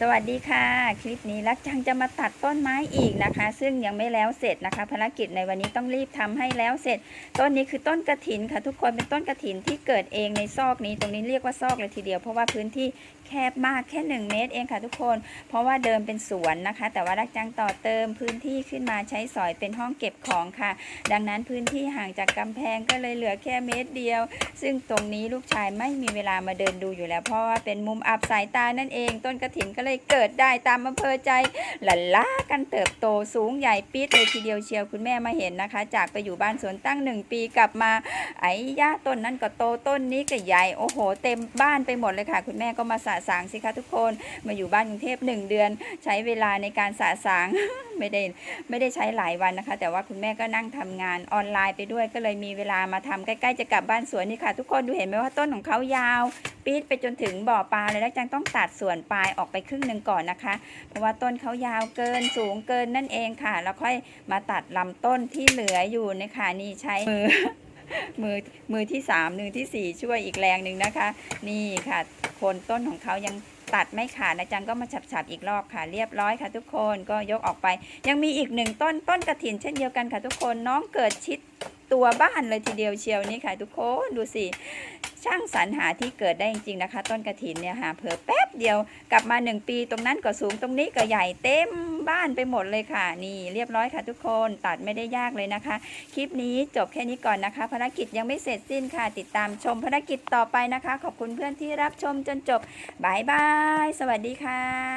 สวัสดีค่ะ คลิปนี้รักจังจะมาตัดต้นไม้อีกนะคะ ซึ่งยังไม่แล้วเสร็จนะคะ ภารกิจในวันนี้ต้องรีบทำให้แล้วเสร็จ ต้นนี้คือต้นกระถินค่ะ ทุกคนเป็นต้นกระถินที่เกิดเองในซอกนี้ ตรงนี้เรียกว่าซอกเลยทีเดียวเพราะว่าพื้นที่แคบมากแค่ 1 เมตรเองค่ะทุกคน เพราะว่าเดิมเป็นสวนนะคะ แต่ว่ารักจังต่อเติมพื้นที่ขึ้นมาใช้สอยเป็นห้องเก็บของค่ะ ดังนั้นพื้นที่ห่างจากกำแพงก็เลยเหลือแค่เมตรเดียว ซึ่งตรงนี้ลูกชายไม่มีเวลามาเดินดูอยู่แล้ว เพราะว่าเป็นมุมอับสายตานั่นเอง ต้นกระถินก็เลยเกิดได้ตามอำเภอใจหลั่นล้ากันเติบโตสูงใหญ่ปี๊ดเลยทีเดียวเชียวคุณแม่มาเห็นนะคะ จากไปอยู่บ้านสวนตั้งหนึ่งปีกลับมา ไอ้ย่าต้นนั้นก็โตต้นนี้ก็ใหญ่โอ้โห เต็มบ้านไปหมดเลยค่ะ คุณแม่ก็มาสะสางสิคะทุกคนมาอยู่บ้านกรุงเทพหนึ่งเดือน ใช้เวลาในการสะสางไม่ได้ไม่ได้ใช้หลายวันนะคะ แต่ว่าคุณแม่ก็นั่งทำงานออนไลน์ไปด้วยก็เลยมีเวลามาทำใกล้ๆจะกลับบ้านสวนนี่ค่ะ ทุกคนดูเห็นไหมว่าต้นของเขายาว ปี๊ดไปจนถึงบ่อปลาเลยแล้วจังต้องตัดส่วนปลายออกไปครึ่งหนึ่งก่อนนะคะ เพราะว่าต้นเขายาวเกินสูงเกินนั่นเองค่ะ แล้วค่อยมาตัดลำต้นที่เหลืออยู่นะคะนี่ใช้มือมือมือที่สามมือที่สี่ช่วยอีกแรงหนึ่งนะคะ นี่ค่ะโคนต้นของเขายังตัดไม่ขาดนะจังก็มาฉับๆอีกรอบค่ะ เรียบร้อยค่ะทุกคนก็ยกออกไป ยังมีอีกหนึ่งต้นต้นกระถินเช่นเดียวกันค่ะทุกคนน้องเกิดชิด ตัวบ้านเลยทีเดียวเชียวนี่ค่ะ ทุกคนดูสิช่างสรรหาที่เกิดได้จริงๆนะคะ ต้นกระถินเนี่ยหาเผอแป๊บเดียวกลับมาหนึ่งปีตรงนั้นก็สูงตรงนี้ก็ใหญ่เต็มบ้านไปหมดเลยค่ะ นี่เรียบร้อยค่ะ ทุกคนตัดไม่ได้ยากเลยนะคะ คลิปนี้จบแค่นี้ก่อนนะคะ ภารกิจยังไม่เสร็จสิ้นค่ะ ติดตามชมภารกิจต่อไปนะคะ ขอบคุณเพื่อนที่รับชมจนจบบายบายสวัสดีค่ะ